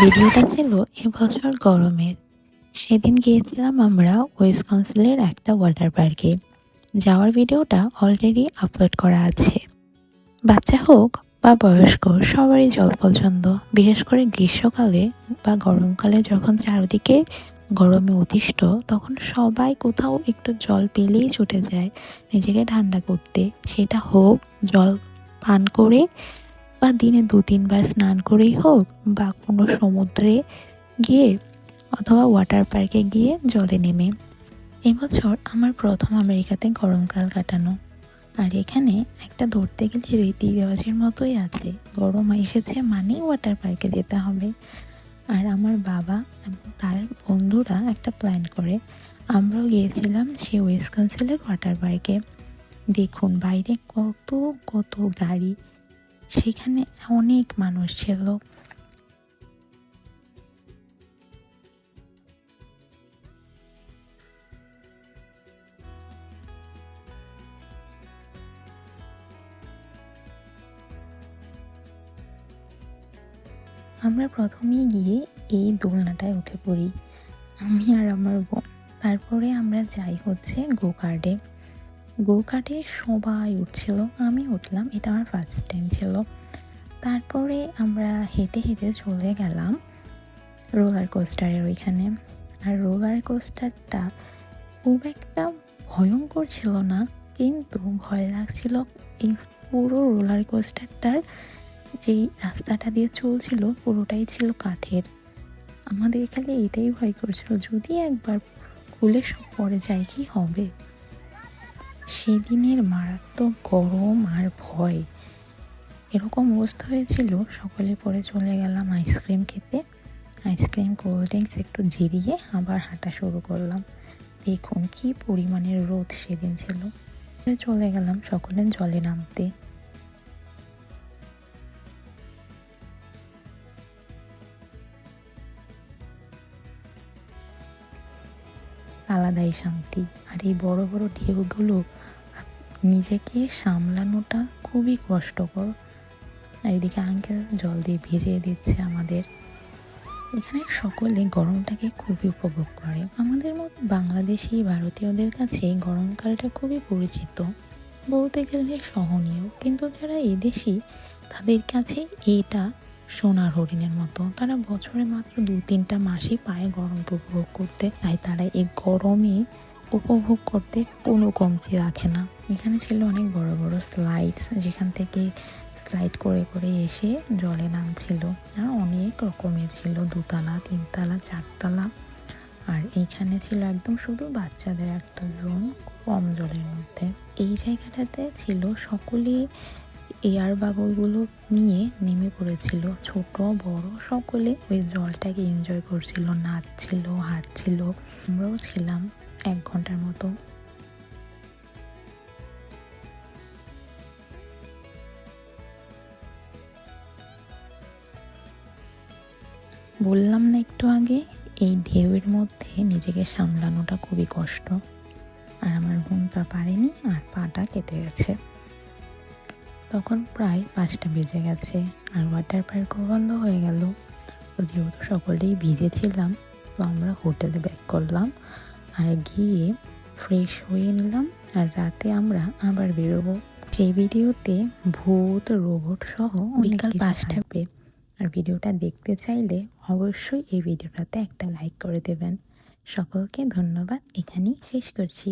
ভিডিওটা ছিল এবছর গরমের। সেদিন গিয়েছিলাম আমরা ওয়েস্ট কাউন্সিলের একটা ওয়াটার পার্কে। যাওয়ার ভিডিওটা অলরেডি আপলোড করা আছে। বাচ্চা হোক বা বয়স্ক, সবারই জল পছন্দ। বিশেষ করে গ্রীষ্মকালে বা গরমকালে যখন চারদিকে গরমে অতিষ্ঠ তখন সবাই কোথাও একটু জল পেলেই ছুটে যায় নিজেকে ঠান্ডা করতে। সেটা হোক, জল পান করে বা দিনে দু তিনবার স্নান করেই হোক বা কোনো সমুদ্রে গিয়ে অথবা ওয়াটার পার্কে গিয়ে জলে নেমে। এবছর আমার প্রথম আমেরিকাতে গরমকাল কাটানো। আর এখানে একটা ধরতে গেলে রীতি রেওয়াজের মতোই আছে। গরম এসেছে মানেই ওয়াটার পার্কে যেতে হবে। আর আমার বাবা এবং তার বন্ধুরা একটা প্ল্যান করে। আমরাও গিয়েছিলাম সে ওয়েস্টকনসিলের ওয়াটার পার্কে দেখুন বাইরে কত কত গাড়ি সেখানে অনেক মানুষ ছিল। আমরা প্রথমেই গিয়ে এই দোলনাটায় উঠে পড়ি, আমি আর আমার বোন। তারপরে আমরা যাই হচ্ছে গো কার্ডে গো কার্ডে সবাই উঠছিল, আমি উঠলাম, এটা আমার ফার্স্ট টাইম ছিল। তারপরে আমরা হেঁটে হেঁটে চলে গেলাম রোলার কোস্টারের ওইখানে। আর রোলার কোস্টারটা খুব একটা ভয়ঙ্কর ছিল না, কিন্তু ভয় লাগছিল এই পুরো রোলার কোস্টারটার যেই রাস্তাটা দিয়ে চলছিল, পুরোটাই ছিল কাঠের। আমাদের এখানে এটাই ভয় করছিল, যদি একবার খুলে সব পরে যায়, কি হবে? সেদিনের মারাত্মক গরম আর ভয়। এরকম অবস্থা হয়েছিল, সকলে পরে চলে গেলাম আইসক্রিম খেতে। আইসক্রিম, কোল্ড ড্রিঙ্কস একটু জিরিয়ে আবার হাঁটা শুরু করলাম। দেখুন কি পরিমাণের রোদ সেদিন ছিল। চলে গেলাম সকলে জলে নামতে। আলাদাই শান্তি। আর এই বড় বড় ঢেউগুলো নিজেকে সামলানোটা খুবই কষ্টকর। আর এদিকে আঙ্কেল জল দিয়ে ভিজিয়ে দিচ্ছে আমাদের। এখানে সকলে গরমটাকে খুবই উপভোগ করে। আমাদের মতো বাংলাদেশি ভারতীয়দের কাছে গরমকালটা খুবই পরিচিত। বলতে গেলে সহনীয়। কিন্তু যারা এদেশি, তাদের কাছে এটা সোনার হরিণের মতো। তারা বছরে মাত্র দু তিনটা মাসই পায় গরমকে উপভোগ করতে। তাই তারা এই গরমে উপভোগ করতে কোনো কমতি রাখে না। এখানে ছিল অনেক বড় বড় স্লাইডস যেখান থেকে স্লাইড করে করে এসে জলে নামছিল। আর অনেক রকমের ছিল, দুতলা, তিনতলা, চারতলা। আর এইখানে ছিল একদম শুধু বাচ্চাদের একটা জোন কম জলের মধ্যে। এই জায়গাটাতে ছিল সকলে এয়ার বাবলগুলো নিয়ে নেমে পড়েছিল। ছোট, বড় সকলে ওই জলটাকে এনজয় করছিল, নাচছিল, হাঁটছিল। আমরাও ছিলাম এক ঘণ্টার মতো। বললাম না একটু আগে, এই ঢেউয়ের মধ্যে নিজেকে সামলানোটা খুবই কষ্ট। আর আমার বোন তা পারেনি, আর পাটা কেটে গেছে। তখন প্রায় পাঁচটা বেজে গেছে, আর ওয়াটার পার্কও বন্ধ হয়ে গেল। তো যেহেতু সকলেই ভিজেছিলাম তো আমরা হোটেলে ব্যাক করলাম। আর গিয়ে ফ্রেশ হয়ে নিলাম। আর রাতে আমরা আবার বেরোবো। সেই ভিডিওতে ভূত রোবট সহ বিকাল পাঁচটা। পে আর ভিডিওটা দেখতে চাইলে অবশ্যই এই ভিডিওটাতে একটা লাইক করে দেবেন। সকলকে ধন্যবাদ। এখানেই শেষ করছি।